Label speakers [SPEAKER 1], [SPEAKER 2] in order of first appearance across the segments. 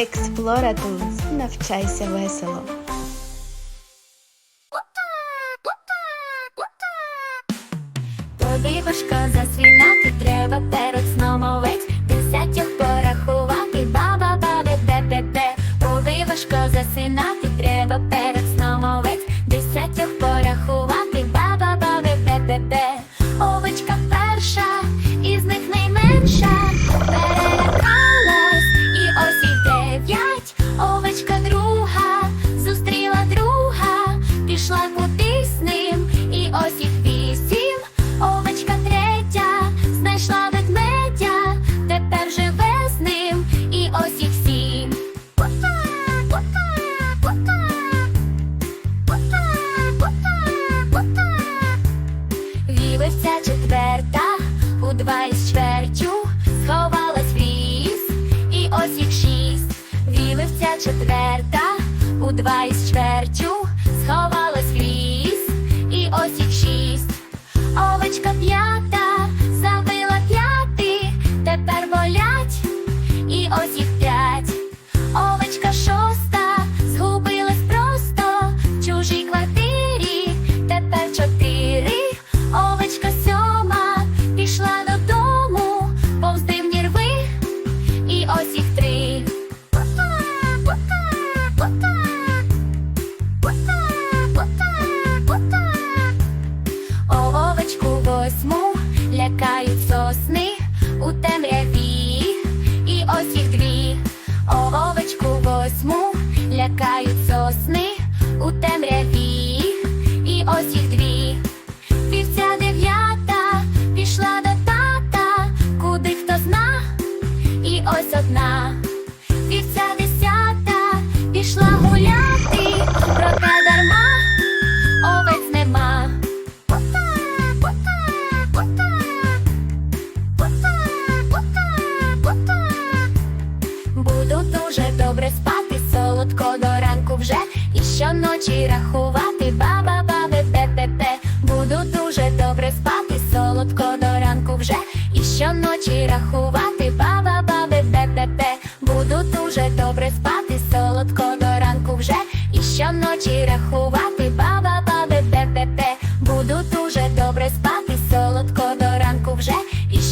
[SPEAKER 1] Експлоратунс. Навчайся весело.
[SPEAKER 2] Тобі важко засвіти.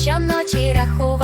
[SPEAKER 2] що ночі рахує.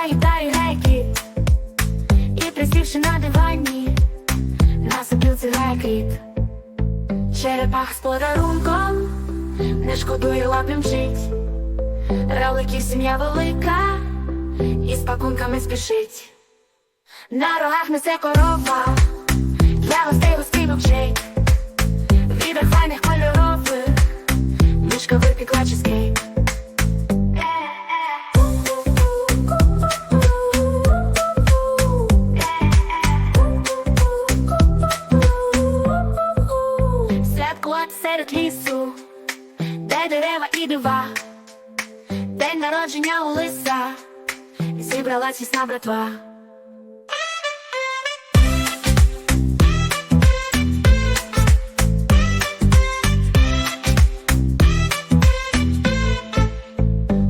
[SPEAKER 2] заїдаю гейки І присівши на дивані, насипив цигай кріт Черепах з подарунком не шкодує лапням жить. Раликів сім'я велика, і з пакунками спішить. На рогах несе корова, для гостей густий мовчить. Відер файних кольорових, Мишка випікла чизкейк і дива, день народження у лиса, і зібралась вісна братва.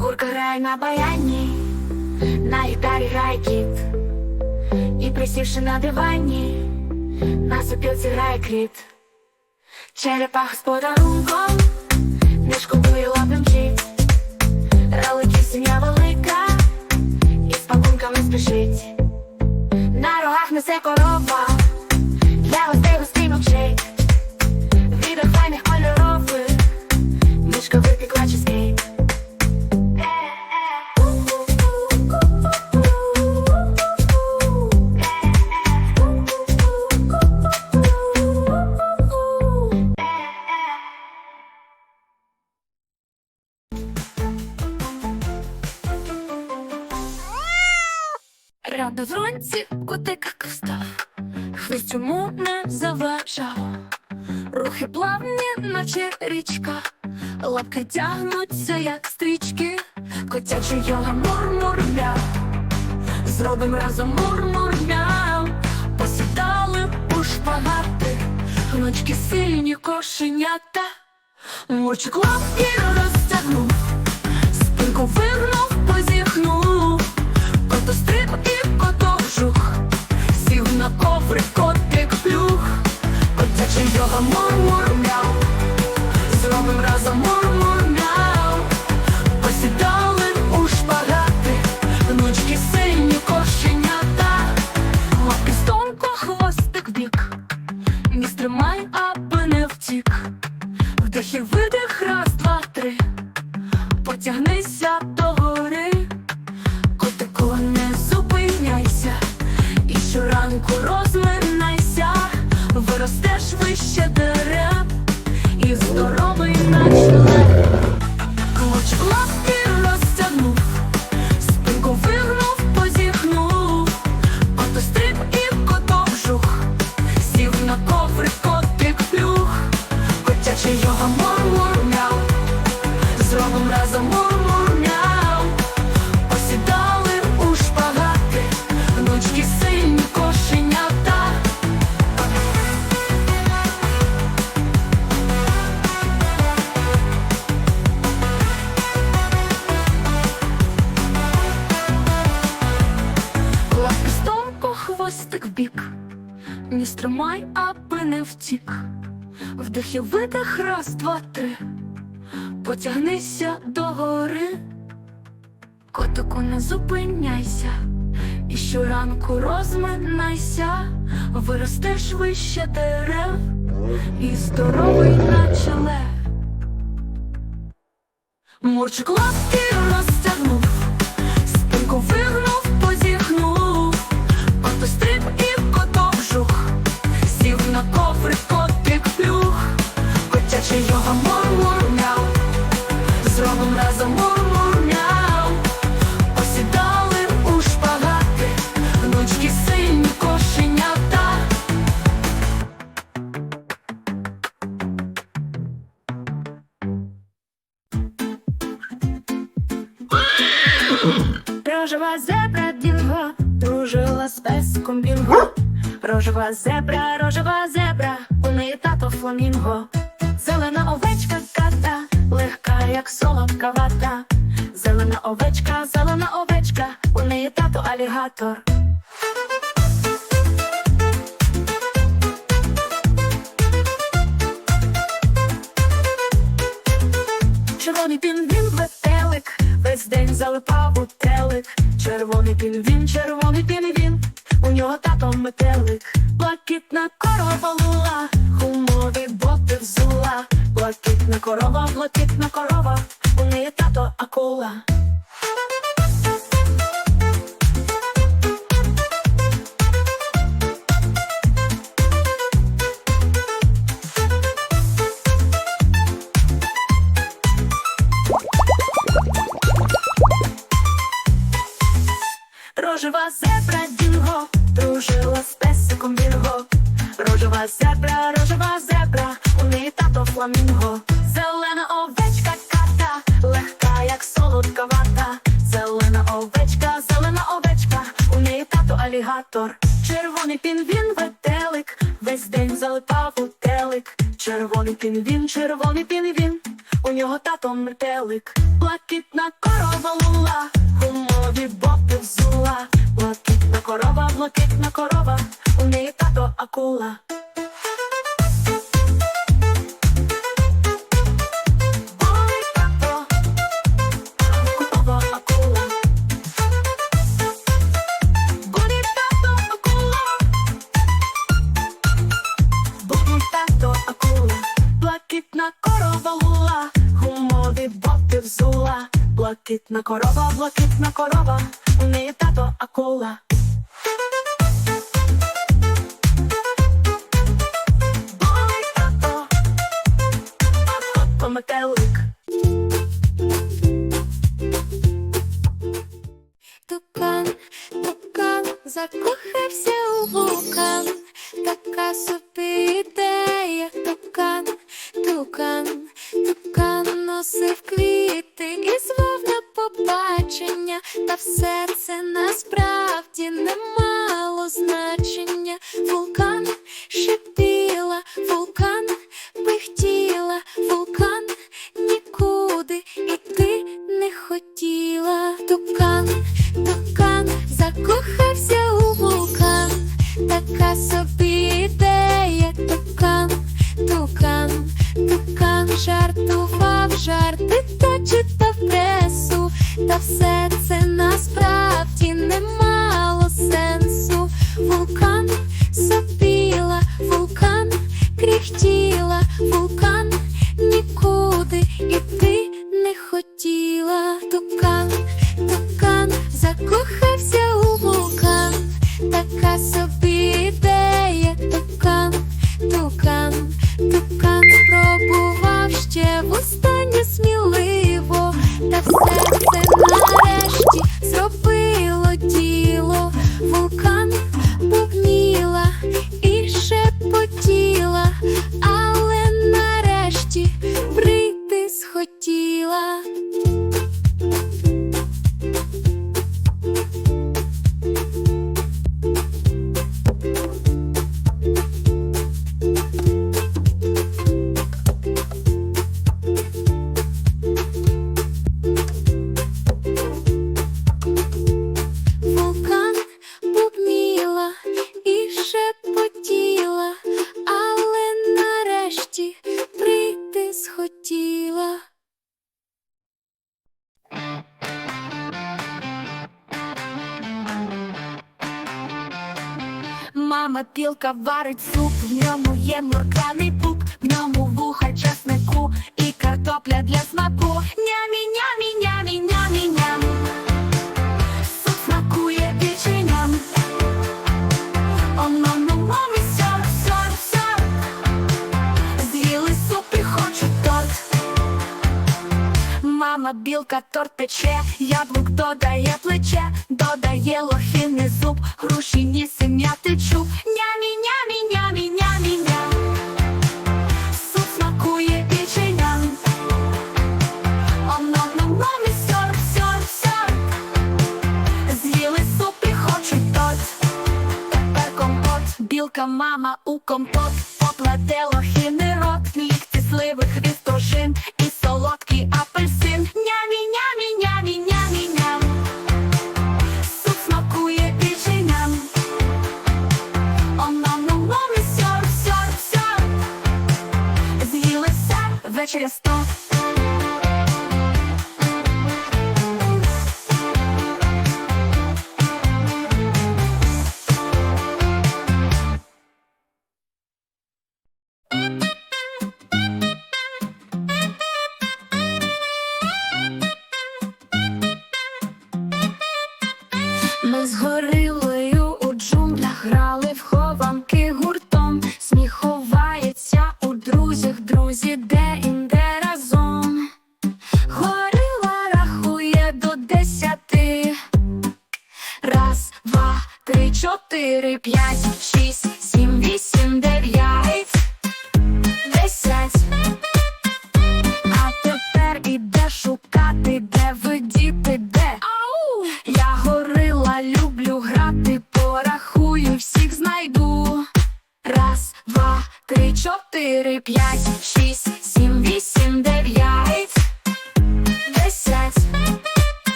[SPEAKER 2] Курка грає на баяні, на гітарі грає кіт, і присівши на дивані, на сопілці грає кріт, черепах з подарунком між кубою лап'ямчі, ралики сім'я велика, і з пакунками спішить, на рогах несе корова. на зронці котик став, хвіст йому не заважав, рухи плавні, наче річка, лапки тягнуться, як стрічки, котячий йога мурмурмя, зробим разом мурмурмя, посідали у шпагати, ночки сильні кошенята, мочі клапки розтягнув, спинку вигнув. Кото вжух, сів на коврик, котик плюх, котячий йога мур-мур-мяу, зробим разом мур-мур-мяу, посідали у шпагати, гнучки сині кошенята, лапки стонко, хвостик бік, ні стримай, аби не втік. Вдих і видих, раз, два, три. Потягнися Разом мур-мур-мяу Посідали у шпагати Гнучки сильні кошенята. Лапки стомко, хвостик в бік. Не стримай, аби не втік. Вдих і видих, раз, два, три. Потягнися до гори, котику не зупиняйся, і щоранку розминайся, виростеш вище дерев, і здоровий наче лев. Мурчик лапки розтягнув,
[SPEAKER 3] Зебра дінго дружила з песком бінго. Рожева зебра, рожева зебра, у неї тато фламінго. Зелена овечка ката, легка, як солодка вата. Зелена овечка, зелена овечка, у неї тато алігатор. Червоний пінгвін ветелик, весь день залипав у Червоний пінгвін, червоний пінгвін, у нього тато метелик. Блакитна корова лула, гумові боти взула. Блакитна корова, блакитна корова, у неї тато акула. Червоний пінгвін, червоний пінгвін, у нього тато метелик. Блакитна корова лула, гумові боти взула. Блакитна корова, блакитна корова, у неї тато акула. Блакитна корова, блакитна корова, у неї тато акула. Ой, тато, а тато метелик.
[SPEAKER 2] Тукан, тукан, закохався у вулкан, така собі та все це насправді не мало значення. Вулкан шипіла, вулкан пихтіла, вулкан нікуди іти не хотіла. Тукан, тукан, закохався у вулкан, така собі ідея, тукан, тукан, тукан жартував жарти та читав пресу, та все
[SPEAKER 3] Мама пілка варить суп, в ньому є морканий пуп, в ньому вуха часнику і картопля для смаку. Нямі, нямі, нямі, нямі, ням. Білка торт пече, яблук додає плече, додає лохини зуб, груші нісеня течу. Нямі, нямі, нямі, нямі, ням. Суп смакує печеням. Оно, ну, мамі, сьор, сьор, сьор. З'їли суп і хочуть торт. Тепер компот, білка мама у компот, покладе лохини рот, лікті сливи, хвістожин і солодкий